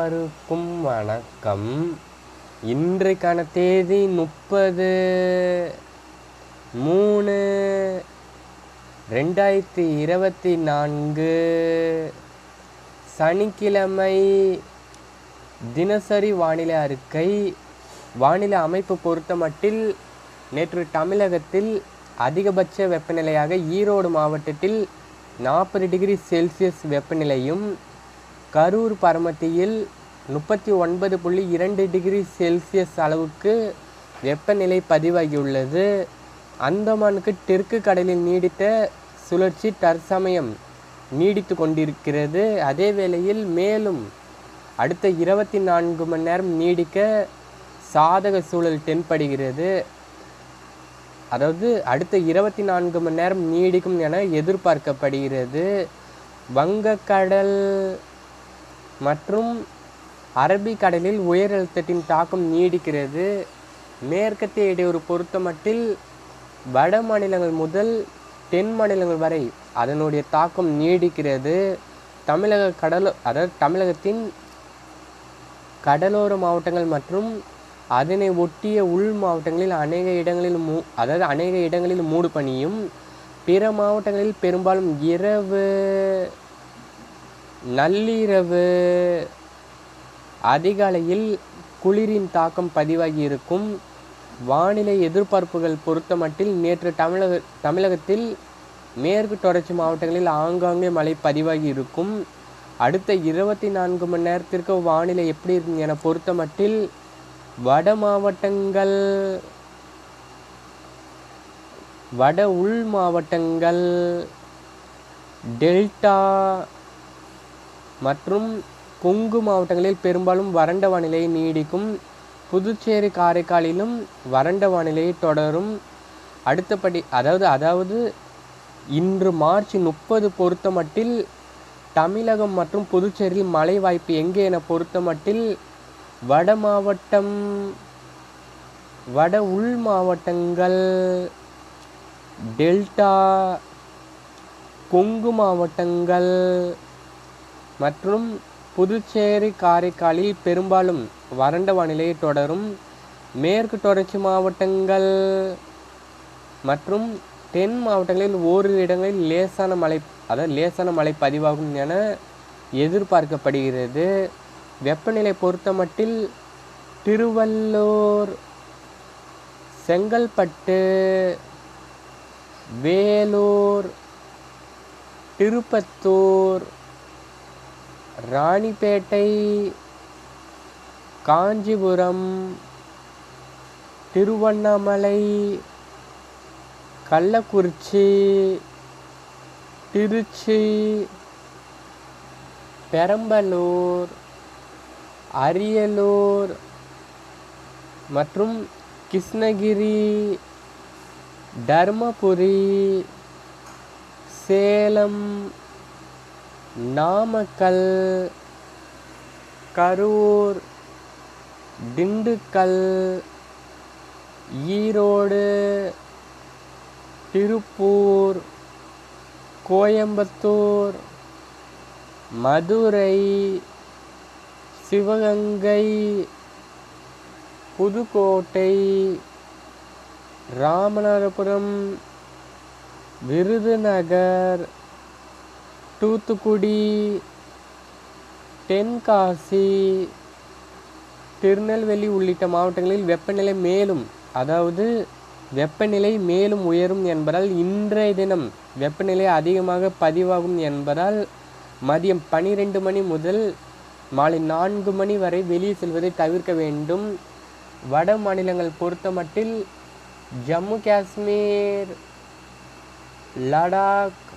அனைவருக்கும் வணக்கம். இன்றைக்கான தேதி முப்பது மூணு ரெண்டாயிரத்தி இருபத்தி நான்கு. சனிக்கிழமை தினசரி வானிலை அறிக்கை. வானிலை அமைப்பு பொறுத்தமட்டில் நேற்று தமிழகத்தில் அதிகபட்ச வெப்பநிலையாக ஈரோடு மாவட்டத்தில் நாற்பது டிகிரி செல்சியஸ் வெப்பநிலையும் கரூர் பரமத்தியில் முப்பத்தி ஒன்பது புள்ளி இரண்டு டிகிரி செல்சியஸ் அளவுக்கு வெப்பநிலை பதிவாகியுள்ளது. அந்தமானுக்கு தெற்கு கடலில் நீடித்த சுழற்சி தற்சமயம் நீடித்து கொண்டிருக்கிறது. அதே வேளையில் மேலும் அடுத்த இருபத்தி நான்கு மணி நேரம் நீடிக்க சாதக சூழல் தென்படுகிறது. அதாவது அடுத்த இருபத்தி நான்கு மணி நேரம் நீடிக்கும் என எதிர்பார்க்கப்படுகிறது. வங்கக்கடல் மற்றும் அரபிக்கடலில் உயர் அழுத்தத்தின் தாக்கம் நீடிக்கிறது. மேற்கத்திய இடையூறு பொறுத்தமட்டில் வட மாநிலங்கள் முதல் தென் மாநிலங்கள் வரை அதனுடைய தாக்கம் நீடிக்கிறது. தமிழக கடல் அதாவது தமிழகத்தின் கடலோர மாவட்டங்கள் மற்றும் அதனை ஒட்டிய உள் மாவட்டங்களில் அநேக இடங்களில் மூ அதாவது அநேக இடங்களில் மூடு பனியும் பிற மாவட்டங்களில் பெரும்பாலும் இரவு நள்ளிரவு அதிகாலையில் குளிரின் தாக்கம் பதிவாகி இருக்கும். வானிலை எதிர்பார்ப்புகள் பொறுத்தமட்டில் நேற்று தமிழக தமிழகத்தில் மேற்கு தொடர்ச்சி மாவட்டங்களில் ஆங்காங்கே மழை பதிவாகி இருக்கும். அடுத்த இருபத்தி நான்கு மணி நேரத்திற்கு வானிலை எப்படி இருக்கும் என பொறுத்தமட்டில் வட மாவட்டங்கள் வட உள் மாவட்டங்கள் டெல்டா மற்றும் கொங்கு மாவட்டங்களில் பெரும்பாலும் வறண்ட வானிலை நீடிக்கும். புதுச்சேரி காரைக்காலிலும் வறண்ட வானிலை தொடரும். அடுத்தபடி அதாவது அதாவது இன்று மார்ச் முப்பது பொறுத்தமட்டில் தமிழகம் மற்றும் புதுச்சேரியில் மழை வாய்ப்பு எங்கே என பொறுத்தமட்டில் வட மாவட்டம் வட உள் மாவட்டங்கள் டெல்டா கொங்கு மாவட்டங்கள் மற்றும் புதுச்சேரி காரைக்காலில் பெரும்பாலும் வறண்ட வானிலை தொடரும். மேற்கு தொடர்ச்சி மாவட்டங்கள் மற்றும் தென் மாவட்டங்களில் ஓரிரு இடங்களில் லேசான மழை அதாவது லேசான மழை பதிவாகும் என எதிர்பார்க்கப்படுகிறது. வெப்பநிலை பொறுத்தமட்டில் திருவள்ளூர் செங்கல்பட்டு வேலூர் திருப்பத்தூர் ராணிப்பேட்டை காஞ்சிபுரம் திருவண்ணாமலை கள்ளக்குறிச்சி திருச்சி பெரம்பலூர் அரியலூர் மற்றும் கிருஷ்ணகிரி தர்மபுரி சேலம் நாமக்கல் கரூர் திண்டுக்கல் ஈரோடு திருப்பூர் கோயம்புத்தூர் மதுரை சிவகங்கை புதுக்கோட்டை ராமநாதபுரம் விருதுநகர் தூத்துக்குடி தென்காசி திருநெல்வேலி உள்ளிட்ட மாவட்டங்களில் வெப்பநிலை மேலும் அதாவது வெப்பநிலை மேலும் உயரும் என்பதால் இன்றைய தினம் வெப்பநிலை அதிகமாக பதிவாகும் என்பதால் மதியம் பனிரெண்டு மணி முதல் மாலை நான்கு மணி வரை வெளியே செல்வதை தவிர்க்க வேண்டும். வட மாநிலங்கள் பொறுத்தமட்டில் ஜம்மு காஷ்மீர் லடாக்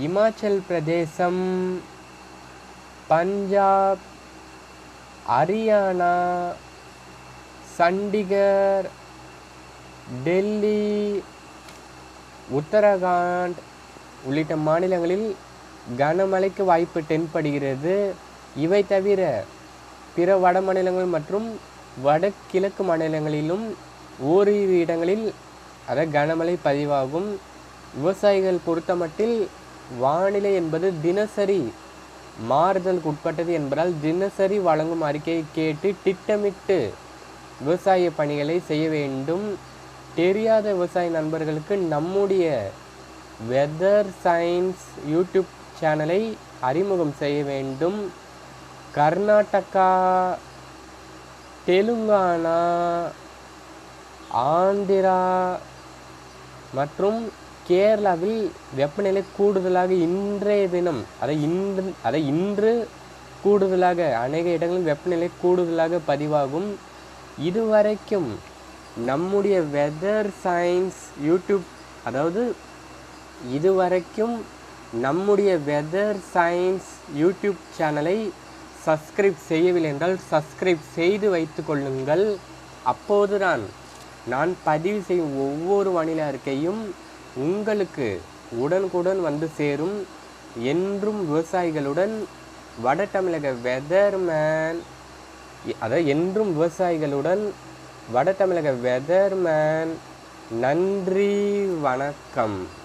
இமாச்சல் பிரதேசம் பஞ்சாப் ஹரியானா சண்டிகர் டெல்லி உத்தரகாண்ட் உள்ளிட்ட மாநிலங்களில் கனமழைக்கு வாய்ப்பு தென்படுகிறது. இவை தவிர பிற வட மாநிலங்கள் மற்றும் வடகிழக்கு மாநிலங்களிலும் ஓரிரு இடங்களில் அதாவது கனமழை பதிவாகும். விவசாயிகள் பொறுத்தமட்டில் வானிலை என்பது தினசரி மாறுதலுக்கு உட்பட்டது என்பதால் தினசரி வழங்கும் அறிக்கையை கேட்டு திட்டமிட்டு விவசாய பணிகளை செய்ய வேண்டும். தெரியாத விவசாய நண்பர்களுக்கு நம்முடைய வெதர் சயின்ஸ் யூடியூப் சேனலை அறிமுகம் செய்ய வேண்டும். கர்நாடகா தெலுங்கானா ஆந்திரா மற்றும் கேரளாவில் வெப்பநிலை கூடுதலாக இன்றைய தினம் அதை இன்று அதை இன்று கூடுதலாக அநேக இடங்களில் வெப்பநிலை கூடுதலாக பதிவாகும். இதுவரைக்கும் நம்முடைய வெதர் சயின்ஸ் யூடியூப் அதாவது இதுவரைக்கும் நம்முடைய வெதர் சயின்ஸ் யூடியூப் சேனலை சப்ஸ்கிரைப் செய்யவில்லை என்றால் சப்ஸ்கிரைப் செய்து வைத்து கொள்ளுங்கள். அப்போதுதான் நான் பதிவு செய்யும் ஒவ்வொரு வானிலை அறிக்கையும் உங்களுக்கு உடனுக்குடன் வந்து சேரும் என்றும் விவசாயிகளுடன் வட தமிழக வெதர்மேன் அதாவது என்றும் விவசாயிகளுடன் வட தமிழக வெதர்மேன் நன்றி வணக்கம்.